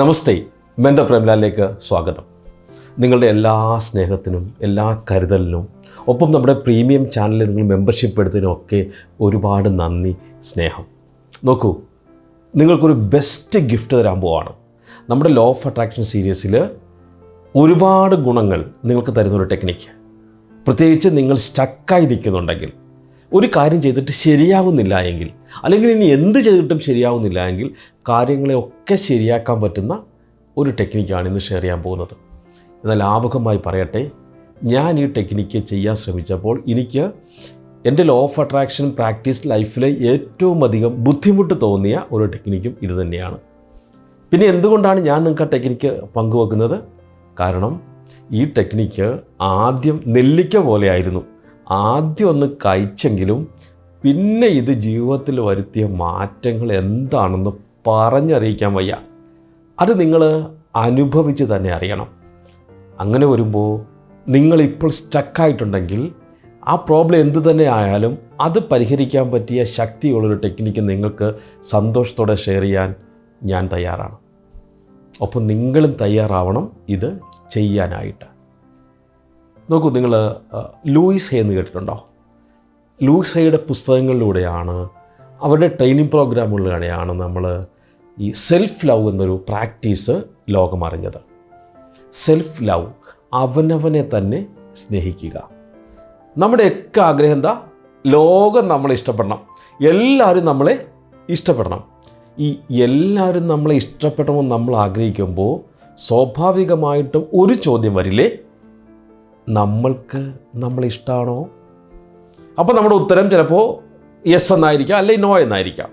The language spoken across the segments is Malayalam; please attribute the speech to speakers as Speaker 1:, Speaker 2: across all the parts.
Speaker 1: നമസ്തേ. മെന്റർ പ്രേംലാലിലേക്ക് സ്വാഗതം. നിങ്ങളുടെ എല്ലാ സ്നേഹത്തിനും എല്ലാ കരുതലിനും ഒപ്പം നമ്മുടെ പ്രീമിയം ചാനലിൽ നിങ്ങൾ മെമ്പർഷിപ്പ് എടുത്തതിനൊക്കെ ഒരുപാട് നന്ദി സ്നേഹം. നോക്കൂ നിങ്ങൾക്കൊരു ബെസ്റ്റ് ഗിഫ്റ്റ് തരാൻ പോവാണ്. നമ്മുടെ ലോ ഓഫ് അട്രാക്ഷൻ സീരീസിൽ ഒരുപാട് ഗുണങ്ങൾ നിങ്ങൾക്ക് തരുന്ന ഒരു ടെക്നിക്ക് പ്രത്യേകിച്ച് നിങ്ങൾ സ്റ്റക്കായി നിൽക്കുന്നുണ്ടെങ്കിൽ ഒരു കാര്യം ചെയ്തിട്ട് ശരിയാവുന്നില്ല എങ്കിൽ അല്ലെങ്കിൽ ഇനി എന്ത് ചെയ്തിട്ടും ശരിയാവുന്നില്ല എങ്കിൽ കാര്യങ്ങളെയൊക്കെ ശരിയാക്കാൻ പറ്റുന്ന ഒരു ടെക്നിക്കാണ് ഇന്ന് ഷെയർ ചെയ്യാൻ പോകുന്നത്. എന്നാൽ ലാഭകമായി പറയട്ടെ ഞാൻ ഈ ടെക്നിക്ക് ചെയ്യാൻ ശ്രമിച്ചപ്പോൾ എനിക്ക് എന്റെ ലോ ഓഫ് അട്രാക്ഷൻ പ്രാക്ടീസ് ലൈഫിലെ ഏറ്റവും അധികം ബുദ്ധിമുട്ട് തോന്നിയ ഒരു ടെക്നിക്കും ഇത് തന്നെയാണ്. പിന്നെ എന്തുകൊണ്ടാണ് ഞാൻ നിങ്ങൾക്ക് ആ ടെക്നിക്ക് പങ്കുവെക്കുന്നത്? കാരണം ഈ ടെക്നിക്ക് ആദ്യം നെല്ലിക്ക പോലെയായിരുന്നു ആദ്യം ഒന്ന് കഴിച്ചെങ്കിലും പിന്നെ ഇത് ജീവിതത്തിൽ വരുത്തിയ മാറ്റങ്ങൾ എന്താണെന്ന് പറഞ്ഞറിയിക്കാൻ വയ്യ. അത് നിങ്ങൾ അനുഭവിച്ച് തന്നെ അറിയണം. അങ്ങനെ വരുമ്പോൾ നിങ്ങളിപ്പോൾ സ്റ്റക്കായിട്ടുണ്ടെങ്കിൽ ആ പ്രോബ്ലം എന്ത് തന്നെ ആയാലും അത് പരിഹരിക്കാൻ പറ്റിയ ശക്തിയുള്ളൊരു ടെക്നിക്ക് നിങ്ങൾക്ക് സന്തോഷത്തോടെ ഷെയർ ചെയ്യാൻ ഞാൻ തയ്യാറാണ്. ഒപ്പം നിങ്ങളും തയ്യാറാവണം ഇത് ചെയ്യാനായിട്ട്. നോക്കൂ നിങ്ങൾ ലൂയിസ് ഹേ എന്ന് കേട്ടിട്ടുണ്ടോ? ലൂയിസ് ഹേയുടെ പുസ്തകങ്ങളിലൂടെയാണ് അവരുടെ ട്രെയിനിങ് പ്രോഗ്രാമുകളിലൂടെയാണ് നമ്മൾ ഈ സെൽഫ് ലവ് എന്നൊരു പ്രാക്ടീസ് ലോകമറിഞ്ഞത്. സെൽഫ് ലവ് അവനവനെ തന്നെ സ്നേഹിക്കുക. നമ്മുടെയൊക്കെ ആഗ്രഹം എന്താ? ലോകം നമ്മളെ ഇഷ്ടപ്പെടണം. എല്ലാവരും നമ്മളെ ഇഷ്ടപ്പെടണം. ഈ എല്ലാവരും നമ്മളെ ഇഷ്ടപ്പെടണമെന്ന് നമ്മൾ ആഗ്രഹിക്കുമ്പോൾ സ്വാഭാവികമായിട്ടും ഒരു ചോദ്യം വരില്ലേ? നമ്മൾക്ക് നമ്മളെ ഇഷ്ടമാണോ അപ്പോൾ നമ്മുടെ ഉത്തരം ചിലപ്പോൾ യെസ് എന്നായിരിക്കാം അല്ലെങ്കിൽ നോ എന്നായിരിക്കാം.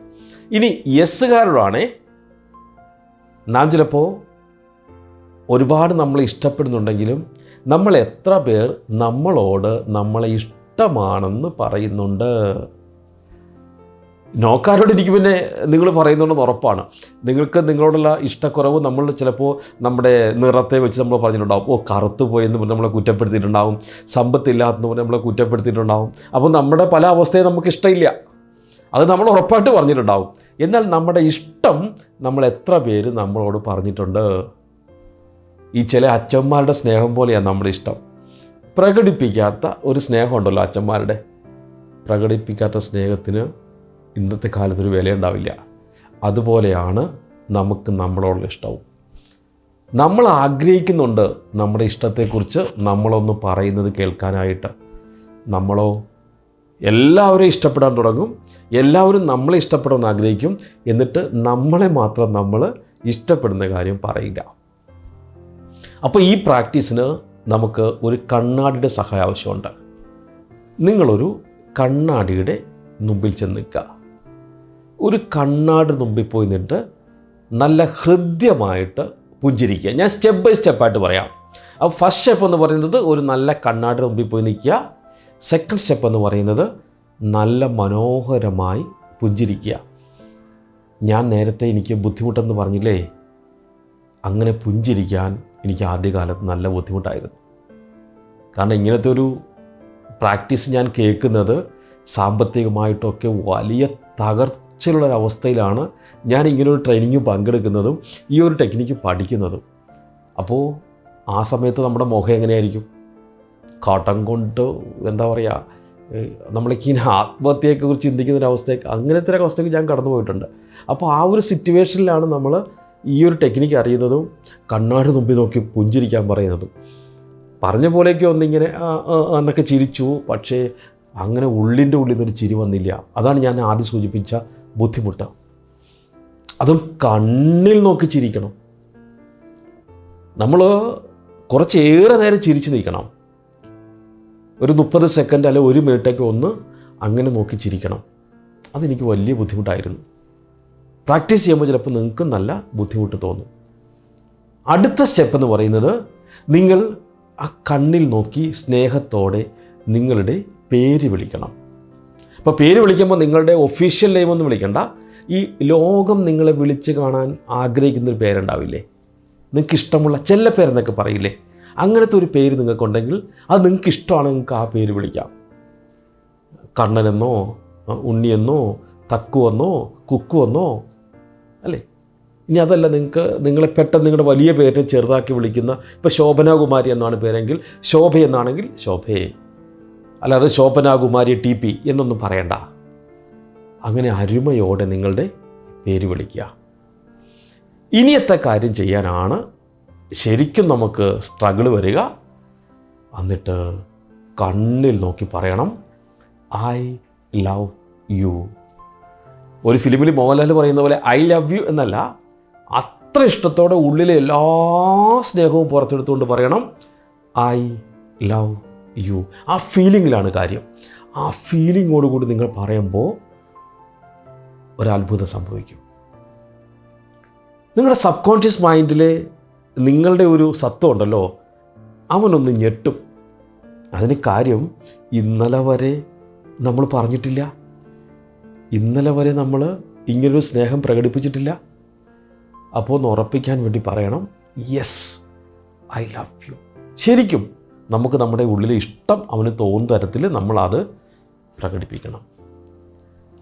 Speaker 1: ഇനി യെസ്സുകാരോടാണേ നാം ചിലപ്പോൾ ഒരുപാട് നമ്മളെ ഇഷ്ടപ്പെടുന്നുണ്ടെങ്കിലും നമ്മൾ എത്ര പേർ നമ്മളോട് നമ്മളെ ഇഷ്ടമാണെന്ന് പറയുന്നുണ്ട്. നോക്കാരോട് എനിക്ക് പിന്നെ നിങ്ങൾ പറയുന്നുണ്ടെന്ന് ഉറപ്പാണ്. നിങ്ങൾക്ക് നിങ്ങളോടുള്ള ഇഷ്ടക്കുറവ് നമ്മൾ ചിലപ്പോൾ നമ്മുടെ നിറത്തെ വെച്ച് നമ്മൾ പറഞ്ഞിട്ടുണ്ടാവും. ഓ കറുത്തു പോയെന്ന് പറഞ്ഞ് നമ്മളെ കുറ്റപ്പെടുത്തിയിട്ടുണ്ടാവും. സമ്പത്തില്ലാത്തെന്ന് പറഞ്ഞ് നമ്മളെ കുറ്റപ്പെടുത്തിയിട്ടുണ്ടാവും. അപ്പോൾ നമ്മുടെ പല അവസ്ഥയും നമുക്ക് ഇഷ്ടമില്ല. അത് നമ്മൾ ഉറപ്പായിട്ട് പറഞ്ഞിട്ടുണ്ടാവും. എന്നാൽ നമ്മുടെ ഇഷ്ടം നമ്മൾ എത്ര പേര് നമ്മളോട് പറഞ്ഞിട്ടുണ്ട്? ഈ ചില അച്ഛന്മാരുടെ സ്നേഹം പോലെയാണ് നമ്മുടെ ഇഷ്ടം. പ്രകടിപ്പിക്കാത്ത ഒരു സ്നേഹമുണ്ടല്ലോ അച്ഛന്മാരുടെ. പ്രകടിപ്പിക്കാത്ത സ്നേഹത്തിന് ഇന്നത്തെ കാലത്തൊരു വിലയുണ്ടാവില്ല. അതുപോലെയാണ് നമുക്ക് നമ്മളോടുള്ള ഇഷ്ടവും. നമ്മൾ ആഗ്രഹിക്കുന്നുണ്ട് നമ്മുടെ ഇഷ്ടത്തെക്കുറിച്ച് നമ്മളൊന്ന് പറയുന്നത് കേൾക്കാനായിട്ട്. നമ്മളോ എല്ലാവരെയും ഇഷ്ടപ്പെടാൻ തുടങ്ങും. എല്ലാവരും നമ്മളെ ഇഷ്ടപ്പെടാൻ ആഗ്രഹിക്കും. എന്നിട്ട് നമ്മളെ മാത്രം നമ്മൾ ഇഷ്ടപ്പെടുന്ന കാര്യം പറയില്ല അപ്പോൾ ഈ പ്രാക്ടീസിന് നമുക്ക് ഒരു കണ്ണാടിയുടെ സഹായം ആവശ്യമുണ്ട്. നിങ്ങളൊരു കണ്ണാടിയുടെ മുമ്പിൽ ചെന്ന് നിൽക്കുക. ഒരു കണ്ണാട് മുമ്പിൽ പോയി നിന്നിട്ട് നല്ല ഹൃദ്യമായിട്ട് പുഞ്ചിരിക്കുക. ഞാൻ സ്റ്റെപ്പ് ബൈ സ്റ്റെപ്പായിട്ട് പറയാം. അപ്പോൾ ഫസ്റ്റ് സ്റ്റെപ്പ് എന്ന് പറയുന്നത് ഒരു നല്ല കണ്ണാട് മുമ്പിൽ പോയി നിൽക്കുക. സെക്കൻഡ് സ്റ്റെപ്പ് എന്ന് പറയുന്നത് നല്ല മനോഹരമായി പുഞ്ചിരിക്കുക. ഞാൻ നേരത്തെ എനിക്ക് ബുദ്ധിമുട്ടെന്ന് പറഞ്ഞില്ലേ? അങ്ങനെ പുഞ്ചിരിക്കാൻ എനിക്ക് ആദ്യകാലത്ത് നല്ല ബുദ്ധിമുട്ടായിരുന്നു. കാരണം ഇങ്ങനത്തെ ഒരു പ്രാക്ടീസ് ഞാൻ കേൾക്കുന്നത് സാമ്പത്തികമായിട്ടൊക്കെ വലിയ തകർച്ചയുള്ളൊരവസ്ഥയിലാണ് ഞാൻ ഇങ്ങനെ ഒരു ട്രെയിനിങ് പങ്കെടുക്കുന്നതും ഈ ഒരു ടെക്നിക്ക് പഠിക്കുന്നതും. അപ്പോൾ ആ സമയത്ത് നമ്മുടെ മുഖം എങ്ങനെയായിരിക്കും? കാട്ടം കൊണ്ട് എന്താ പറയുക നമ്മളിങ്ങനെ ആത്മഹത്യയെക്കുറിച്ച് ചിന്തിക്കുന്ന ഒരു അവസ്ഥയൊക്കെ അങ്ങനത്തെ ഒരു അവസ്ഥയ്ക്ക് ഞാൻ കടന്നു പോയിട്ടുണ്ട്. അപ്പോൾ ആ ഒരു സിറ്റുവേഷനിലാണ് നമ്മൾ ഈ ഒരു ടെക്നിക്ക് അറിയുന്നതും കണ്ണാടി തുമ്പി നോക്കി പുഞ്ചിരിക്കാൻ പറയുന്നതും. പറഞ്ഞ പോലെയൊക്കെ ഒന്നിങ്ങനെ എന്നൊക്കെ ചിരിച്ചു പക്ഷേ അങ്ങനെ ഉള്ളിന്റെ ഉള്ളിൽ നിന്നൊരു ചിരി വന്നില്ല. അതാണ് ഞാൻ ആദ്യം സൂചിപ്പിച്ച ബുദ്ധിമുട്ട് അതും കണ്ണിൽ നോക്കി ചിരിക്കണം. നമ്മൾ കുറച്ചേറെ നേരം ചിരിച്ചു നിൽക്കണം. ഒരു മുപ്പത് സെക്കൻഡ് അല്ലെങ്കിൽ ഒരു മിനിറ്റൊക്കെ ഒന്ന് അങ്ങനെ നോക്കി ചിരിക്കണം. അതെനിക്ക് വലിയ ബുദ്ധിമുട്ടായിരുന്നു. പ്രാക്ടീസ് ചെയ്യുമ്പോൾ ചിലപ്പോൾ നിങ്ങൾക്ക് നല്ല ബുദ്ധിമുട്ട് തോന്നും. അടുത്ത സ്റ്റെപ്പ് എന്ന് പറയുന്നത് നിങ്ങൾ ആ കണ്ണിൽ നോക്കി സ്നേഹത്തോടെ നിങ്ങളുടെ പേര് വിളിക്കണം. അപ്പോൾ പേര് വിളിക്കുമ്പോൾ നിങ്ങളുടെ ഒഫീഷ്യൽ നെയിം ഒന്നും വിളിക്കണ്ട. ഈ ലോകം നിങ്ങളെ വിളിച്ച് കാണാൻ ആഗ്രഹിക്കുന്നൊരു പേരുണ്ടാവില്ലേ? നിങ്ങൾക്ക് ഇഷ്ടമുള്ള ചെല്ല പേരെന്നൊക്കെ പറയില്ലേ? അങ്ങനത്തെ ഒരു പേര് നിങ്ങൾക്കുണ്ടെങ്കിൽ അത് നിങ്ങൾക്ക് ഇഷ്ടമാണ് നിങ്ങൾക്ക് ആ പേര് വിളിക്കാം. കണ്ണനെന്നോ ഉണ്ണിയെന്നോ തക്കുവെന്നോ കുക്കുവെന്നോ അല്ലേ? ഇനി അതല്ല നിങ്ങൾക്ക് നിങ്ങളെ പെട്ടെന്ന് നിങ്ങളുടെ വലിയ പേരിനെ ചെറുതാക്കി വിളിക്കുന്ന ഇപ്പോൾ ശോഭനാകുമാരി എന്നാണ് പേരെങ്കിൽ ശോഭ എന്നാണെങ്കിൽ ശോഭയെ അല്ലാതെ ശോഭനാകുമാരി ടി പി എന്നൊന്നും പറയണ്ട. അങ്ങനെ അരുമയോടെ നിങ്ങളുടെ പേര് വിളിക്കുക. ഇനിയത്തെ കാര്യം ചെയ്യാനാണ് ശരിക്കും നമുക്ക് സ്ട്രഗിൾ വരിക. എന്നിട്ട് കണ്ണിൽ നോക്കി പറയണം ഐ ലവ് യു ഒരു ഫിലിമിൽ മോഹൻലാൽ പറയുന്ന പോലെ ഐ ലവ് യു എന്നല്ല അത്ര ഇഷ്ടത്തോടെ ഉള്ളിലെ എല്ലാ സ്നേഹവും പുറത്തെടുത്തുകൊണ്ട് പറയണം ഐ ലവ് യു ആ ഫീലിങ്ങിലാണ് കാര്യം. ആ ഫീലിങ്ങോടുകൂടി നിങ്ങൾ പറയുമ്പോൾ ഒരത്ഭുതം സംഭവിക്കും. നിങ്ങളുടെ സബ് കോൺഷ്യസ് മൈൻഡിൽ നിങ്ങളുടെ ഒരു സത്വം ഉണ്ടല്ലോ അവനൊന്ന് ഞെട്ടും. അതിന് കാര്യം ഇന്നലെ വരെ നമ്മൾ പറഞ്ഞിട്ടില്ല. ഇന്നലെ വരെ നമ്മൾ ഇങ്ങനൊരു സ്നേഹം പ്രകടിപ്പിച്ചിട്ടില്ല. അപ്പോൾ ഒന്ന് ഉറപ്പിക്കാൻ വേണ്ടി പറയണം യെസ് ഐ ലവ് യു ശരിക്കും നമുക്ക് നമ്മുടെ ഉള്ളിലെ ഇഷ്ടം അവന് തോന്നുന്ന തരത്തിൽ നമ്മളത് പ്രകടിപ്പിക്കണം.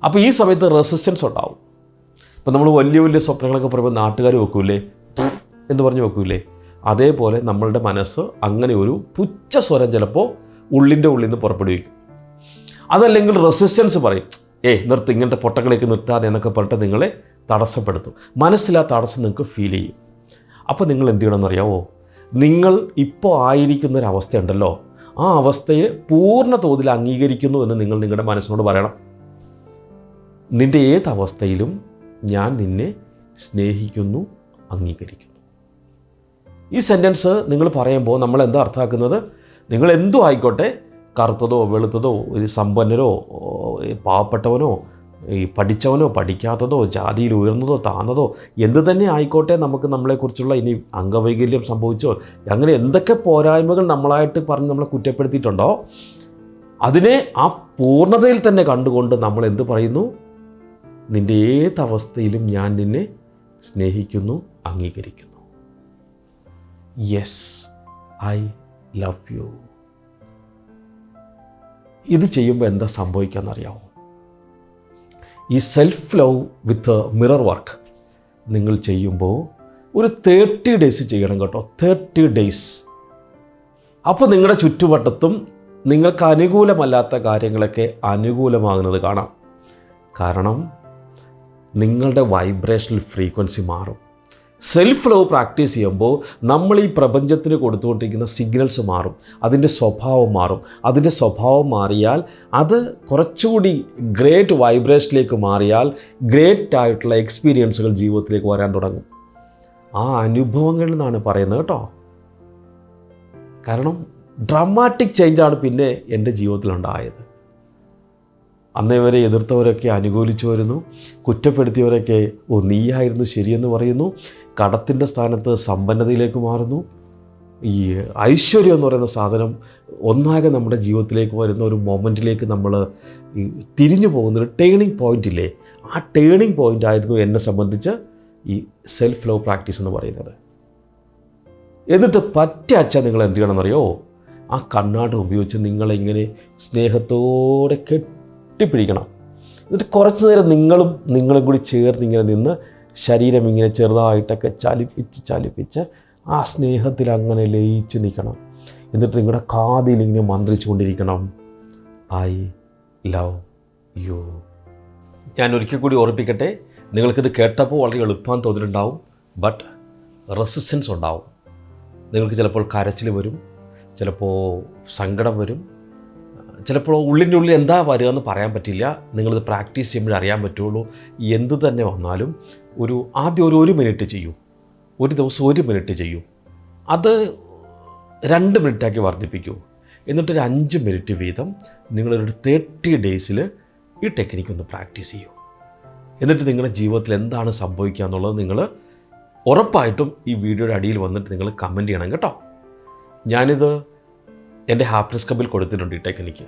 Speaker 1: അപ്പോൾ ഈ സമയത്ത് റെസിസ്റ്റൻസ് ഉണ്ടാവും. ഇപ്പം നമ്മൾ വലിയ വലിയ സ്വപ്നങ്ങളൊക്കെ പറയുമ്പോൾ നാട്ടുകാർ വെക്കൂലേ? എന്ന് പറഞ്ഞ് വെക്കൂലേ? അതേപോലെ നമ്മളുടെ മനസ്സ് അങ്ങനെ ഒരു പുച്ഛ സ്വരം ചിലപ്പോൾ ഉള്ളിന്റെ ഉള്ളിൽ നിന്ന് പുറപ്പെടുവിക്കും. അതല്ലെങ്കിൽ റെസിസ്റ്റൻസ് പറയും ഏയ് നിർത്തി ഇങ്ങനത്തെ പൊട്ടങ്ങളേക്ക് നിർത്താതെ എന്നൊക്കെ പറഞ്ഞിട്ട് നിങ്ങളെ തടസ്സപ്പെടുത്തും. മനസ്സിലാ തടസ്സം നിങ്ങൾക്ക് ഫീൽ ചെയ്യും. അപ്പോൾ നിങ്ങൾ എന്ത് ചെയ്യണമെന്നറിയാവോ നിങ്ങൾ ഇപ്പോൾ ആയിരിക്കുന്നൊരവസ്ഥയുണ്ടല്ലോ. ആ അവസ്ഥയെ പൂർണ തോതിൽ അംഗീകരിക്കുന്നു എന്ന് നിങ്ങൾ നിങ്ങളുടെ മനസ്സിനോട് പറയണം. നിന്റെ ഏത് അവസ്ഥയിലും ഞാൻ നിന്നെ സ്നേഹിക്കുന്നു അംഗീകരിക്കുന്നു. ഈ സെന്റൻസ് നിങ്ങൾ പറയുമ്പോൾ നമ്മൾ എന്താ അർത്ഥമാക്കുന്നത്? നിങ്ങൾ എന്തു ആയിക്കോട്ടെ കറുത്തതോ വെളുത്തതോ ഒരു സമ്പന്നരോ പാവപ്പെട്ടവനോ ഈ പഠിച്ചവനോ പഠിക്കാത്തതോ ജാതിയിൽ ഉയർന്നതോ താന്നതോ എന്ത് തന്നെ ആയിക്കോട്ടെ നമുക്ക് നമ്മളെക്കുറിച്ചുള്ള ഇനി അംഗവൈകല്യം സംഭവിച്ചോ അങ്ങനെ എന്തൊക്കെ പോരായ്മകൾ നമ്മളായിട്ട് പറഞ്ഞ് നമ്മളെ കുറ്റപ്പെടുത്തിയിട്ടുണ്ടോ അതിനെ ആ പൂർണതയിൽ തന്നെ കണ്ടുകൊണ്ട് നമ്മൾ എന്ത് പറയുന്നു? നിന്റെ ഏത് അവസ്ഥയിലും ഞാൻ നിന്നെ സ്നേഹിക്കുന്നു അംഗീകരിക്കുന്നു. യെസ് ഐ ലവ് യു ഇത് ചെയ്യുമ്പോൾ എന്താ സംഭവിക്കാമെന്നറിയാമോ ഈ self love with mirror work നിങ്ങൾ ചെയ്യുമ്പോൾ ഒരു തേർട്ടി ഡേയ്സ് ചെയ്യണം കേട്ടോ. തേർട്ടി ഡേയ്സ് അപ്പോൾ നിങ്ങളുടെ ചുറ്റുവട്ടത്തും നിങ്ങൾക്ക് അനുകൂലമല്ലാത്ത കാര്യങ്ങളൊക്കെ അനുകൂലമാകുന്നത് കാണാം. കാരണം നിങ്ങളുടെ വൈബ്രേഷണൽ ഫ്രീക്വൻസി മാറും. സെൽഫ് ലവ് പ്രാക്ടീസ് ചെയ്യുമ്പോൾ നമ്മൾ ഈ പ്രപഞ്ചത്തിന് കൊടുത്തുകൊണ്ടിരിക്കുന്ന സിഗ്നൽസ് മാറും. അതിന്റെ സ്വഭാവം മാറും. അതിന്റെ സ്വഭാവം മാറിയാൽ അത് കുറച്ചുകൂടി ഗ്രേറ്റ് വൈബ്രേഷനിലേക്ക് മാറിയാൽ ഗ്രേറ്റ് ആയിട്ടുള്ള എക്സ്പീരിയൻസുകൾ ജീവിതത്തിലേക്ക് വരാൻ തുടങ്ങും. ആ അനുഭവങ്ങളിൽ നിന്നാണ് പറയുന്നത് കേട്ടോ. കാരണം ഡ്രാമാറ്റിക് ചേഞ്ചാണ് പിന്നെ എന്റെ ജീവിതത്തിലുണ്ടായത്. അന്നേ വരെ എതിർത്തവരൊക്കെ അനുകൂലിച്ചു വരുന്നു കുറ്റപ്പെടുത്തിയവരൊക്കെ ഓ നീയായിരുന്നു ശരിയെന്ന് പറയുന്നു കടത്തിന്റെ സ്ഥാനത്ത് സമ്പന്നതയിലേക്ക് മാറുന്നു. ഈ ഐശ്വര്യം എന്ന് പറയുന്ന സാധനം ഒന്നാകെ നമ്മുടെ ജീവിതത്തിലേക്ക് വരുന്ന ഒരു മൊമെന്റിലേക്ക് നമ്മൾ തിരിഞ്ഞു പോകുന്ന ഒരു ടേണിംഗ് പോയിന്റ് ഇല്ലേ? ആ ടേണിംഗ് പോയിന്റ് ആയിരുന്നു എന്നെ സംബന്ധിച്ച് ഈ സെൽഫ് ലവ് പ്രാക്ടീസ് എന്ന് പറയുന്നത്. എന്നിട്ട് പറ്റ അച്ഛ നിങ്ങൾ എന്ത് ചെയ്യണമെന്നറിയോ? ആ കണ്ണാട്ടം ഉപയോഗിച്ച് നിങ്ങളിങ്ങനെ സ്നേഹത്തോടെ കെട്ടിപ്പിടിക്കണം. എന്നിട്ട് കുറച്ച് നേരം നിങ്ങളും നിങ്ങളും കൂടി ചേർന്ന് ഇങ്ങനെ നിന്ന് ശരീരം ഇങ്ങനെ ചെറുതായിട്ടൊക്കെ ചലിപ്പിച്ച് ചലിപ്പിച്ച് ആ സ്നേഹത്തിൽ അങ്ങനെ ലയിച്ച് നിൽക്കണം. എന്നിട്ട് നിങ്ങളുടെ കാതിൽ ഇങ്ങനെ മന്ത്രിച്ചുകൊണ്ടിരിക്കണം ഐ ലവ് യു. ഞാൻ ഒരിക്കൽ കൂടി ഓർപ്പിക്കട്ടെ നിങ്ങൾക്കിത് കേട്ടപ്പോൾ വളരെ എളുപ്പം തോന്നിയിട്ടുണ്ടാവും ബട്ട് റെസിസ്റ്റൻസ് ഉണ്ടാവും. നിങ്ങൾക്ക് ചിലപ്പോൾ കരച്ചിൽ വരും ചിലപ്പോൾ സങ്കടം വരും ചിലപ്പോൾ ഉള്ളിന്റെ ഉള്ളിൽ എന്താ വരിക എന്ന് പറയാൻ പറ്റില്ല. നിങ്ങളിത് പ്രാക്ടീസ് ചെയ്യുമ്പോൾ അറിയാൻ പറ്റുള്ളൂ. എന്ത് തന്നെ വന്നാലും ഒരു ആദ്യം ഒരു ഒരു മിനിറ്റ് ചെയ്യൂ. ഒരു ദിവസം ഒരു മിനിറ്റ് ചെയ്യൂ. അത് രണ്ട് മിനിറ്റാക്കി വർദ്ധിപ്പിക്കൂ. എന്നിട്ടൊരു അഞ്ച് മിനിറ്റ് വീതം നിങ്ങളൊരു തേർട്ടി ഡേയ്സിൽ ഈ ടെക്നിക്ക് ഒന്ന് പ്രാക്ടീസ് ചെയ്യൂ. എന്നിട്ട് നിങ്ങളുടെ ജീവിതത്തിൽ എന്താണ് സംഭവിക്കുക എന്നുള്ളത് നിങ്ങൾ ഉറപ്പായിട്ടും ഈ വീഡിയോയുടെ അടിയിൽ വന്നിട്ട് നിങ്ങൾ കമന്റ് ചെയ്യണം കേട്ടോ. ഞാനിത് എന്റെ ഹാപ്പിനെസ് കബിൽ കൊടുത്തിട്ടുണ്ട് ഈ ടെക്നിക്ക്.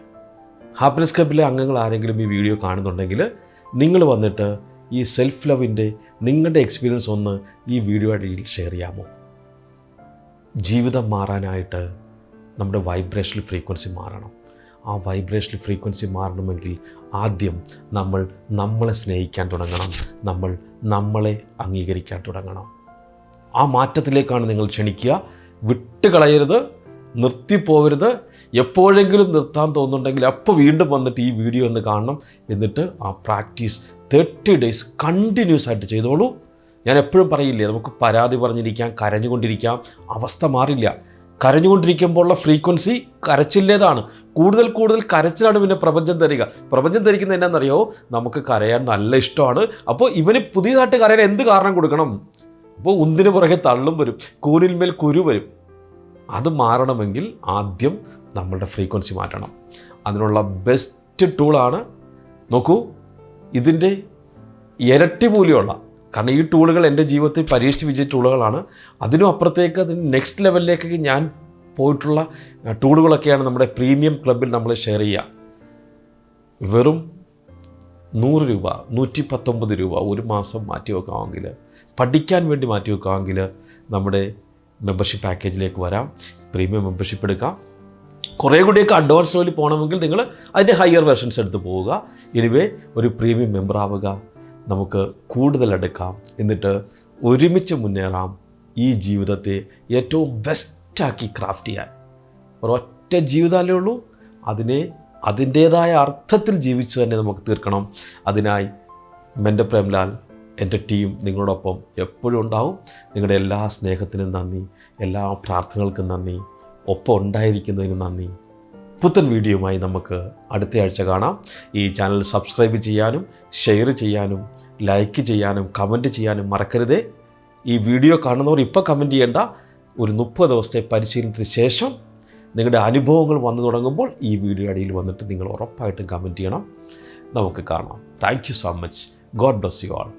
Speaker 1: ഹാപ്പിനെസ് കബിലെ അംഗങ്ങൾ ആരെങ്കിലും ഈ വീഡിയോ കാണുന്നുണ്ടെങ്കിൽ നിങ്ങൾ വന്നിട്ട് ഈ സെൽഫ് ലവിന്റെ നിങ്ങളുടെ എക്സ്പീരിയൻസ് ഒന്ന് ഈ വീഡിയോ അടിയിൽ ഷെയർ ചെയ്യാമോ? ജീവിതം മാറാനായിട്ട് നമ്മുടെ വൈബ്രേഷണൽ ഫ്രീക്വൻസി മാറണം. ആ വൈബ്രേഷണൽ ഫ്രീക്വൻസി മാറണമെങ്കിൽ ആദ്യം നമ്മൾ നമ്മളെ സ്നേഹിക്കാൻ തുടങ്ങണം. നമ്മൾ നമ്മളെ അംഗീകരിക്കാൻ തുടങ്ങണം. ആ മാറ്റത്തിലേക്കാണ് നിങ്ങൾ ക്ഷണിക്കുക. വിട്ടുകളയരുത്. നിർത്തിപ്പോകരുത് എപ്പോഴെങ്കിലും നിർത്താൻ തോന്നുന്നുണ്ടെങ്കിൽ അപ്പോൾ വീണ്ടും വന്നിട്ട് ഈ വീഡിയോ ഒന്ന് കാണണം എന്നിട്ട് ആ പ്രാക്ടീസ് തേർട്ടി ഡേയ്സ് കണ്ടിന്യൂസ് ആയിട്ട് ചെയ്തോളൂ. ഞാൻ എപ്പോഴും പറയില്ലേ നമുക്ക് പരാതി പറഞ്ഞിരിക്കാം കരഞ്ഞുകൊണ്ടിരിക്കാം അവസ്ഥ മാറില്ല. കരഞ്ഞുകൊണ്ടിരിക്കുമ്പോഴുള്ള ഫ്രീക്വൻസി കരച്ചില്ലേതാണ് കൂടുതൽ കൂടുതൽ കരച്ചിലാണ് പിന്നെ പ്രപഞ്ചം തരിക പ്രപഞ്ചം ധരിക്കുന്നത് എന്നാണെന്നറിയോ നമുക്ക് കരയാൻ നല്ല ഇഷ്ടമാണ്. അപ്പോൾ ഇവന് പുതിയതായിട്ട് കരയാൻ എന്ത് കാരണം കൊടുക്കണം? അപ്പോൾ ഉന്തിന് പുറകെ തള്ളും വരും. കൂനിന്മേൽ കുരു വരും. അത് മാറണമെങ്കിൽ ആദ്യം നമ്മളുടെ ഫ്രീക്വൻസി മാറ്റണം. അതിനുള്ള ബെസ്റ്റ് ടൂളാണ് നോക്കൂ ഇതിന്റെ ഇരട്ടി മൂല്യമുള്ള കാരണം ഈ ടൂളുകൾ എന്റെ ജീവിതത്തിൽ പരീക്ഷിച്ച് വിജയിച്ച ടൂളുകളാണ്. അതിനും അപ്പുറത്തേക്ക് അതിന് നെക്സ്റ്റ് ലെവലിലേക്ക് ഞാൻ പോയിട്ടുള്ള ടൂളുകളൊക്കെയാണ് നമ്മുടെ പ്രീമിയം ക്ലബിൽ നമ്മൾ ഷെയർ ചെയ്യുക. വെറും നൂറ് രൂപ നൂറ്റി പത്തൊമ്പത് രൂപ ഒരു മാസം മാറ്റി വെക്കാമെങ്കിൽ പഠിക്കാൻ വേണ്ടി മാറ്റി വെക്കാമെങ്കിൽ നമ്മുടെ മെമ്പർഷിപ്പ് പാക്കേജിലേക്ക് വരാം. പ്രീമിയം മെമ്പർഷിപ്പ് എടുക്കാം. കുറേ കൂടിയൊക്കെ അഡ്വാൻസ് ലെവലിൽ പോകണമെങ്കിൽ നിങ്ങൾ അതിന്റെ ഹയർ വെർഷൻസ് എടുത്ത് പോവുക. എനിവേ ഒരു പ്രീമിയം മെമ്പർ ആവുക. നമുക്ക് കൂടുതൽ എടുക്കാം. എന്നിട്ട് ഒരുമിച്ച് മുന്നേറാം. ഈ ജീവിതത്തെ ഏറ്റവും ബെസ്റ്റാക്കി ക്രാഫ്റ്റ് ചെയ്യാൻ. ഒരൊറ്റ ജീവിതമല്ലേ ഉള്ളൂ. അതിനെ അതിന്റേതായ അർത്ഥത്തിൽ ജീവിച്ച് തന്നെ നമുക്ക് തീർക്കണം. അതിനായി മെന്റെ പ്രേംലാൽ എന്റെ ടീം നിങ്ങളോടൊപ്പം എപ്പോഴും ഉണ്ടാവും. നിങ്ങളുടെ എല്ലാ സ്നേഹത്തിനും നന്ദി എല്ലാ പ്രാർത്ഥനകൾക്കും നന്ദി ഒപ്പം ഉണ്ടായിരിക്കുന്നതിന് നന്ദി. പുത്തൻ വീഡിയോയുമായി നമുക്ക് അടുത്ത ആഴ്ച കാണാം. ഈ ചാനൽ സബ്സ്ക്രൈബ് ചെയ്യാനും ഷെയർ ചെയ്യാനും ലൈക്ക് ചെയ്യാനും കമന്റ് ചെയ്യാനും മറക്കരുതേ. ഈ വീഡിയോ കാണുന്നവർ ഇപ്പോൾ കമന്റ് ചെയ്യേണ്ട. ഒരു മുപ്പത് ദിവസത്തെ പരിശീലനത്തിന് ശേഷം നിങ്ങളുടെ അനുഭവങ്ങൾ വന്നു തുടങ്ങുമ്പോൾ ഈ വീഡിയോ അടിയിൽ വന്നിട്ട് നിങ്ങൾ ഉറപ്പായിട്ടും കമന്റ് ചെയ്യണം. നമുക്ക് കാണാം. Thank you so much. God bless you all.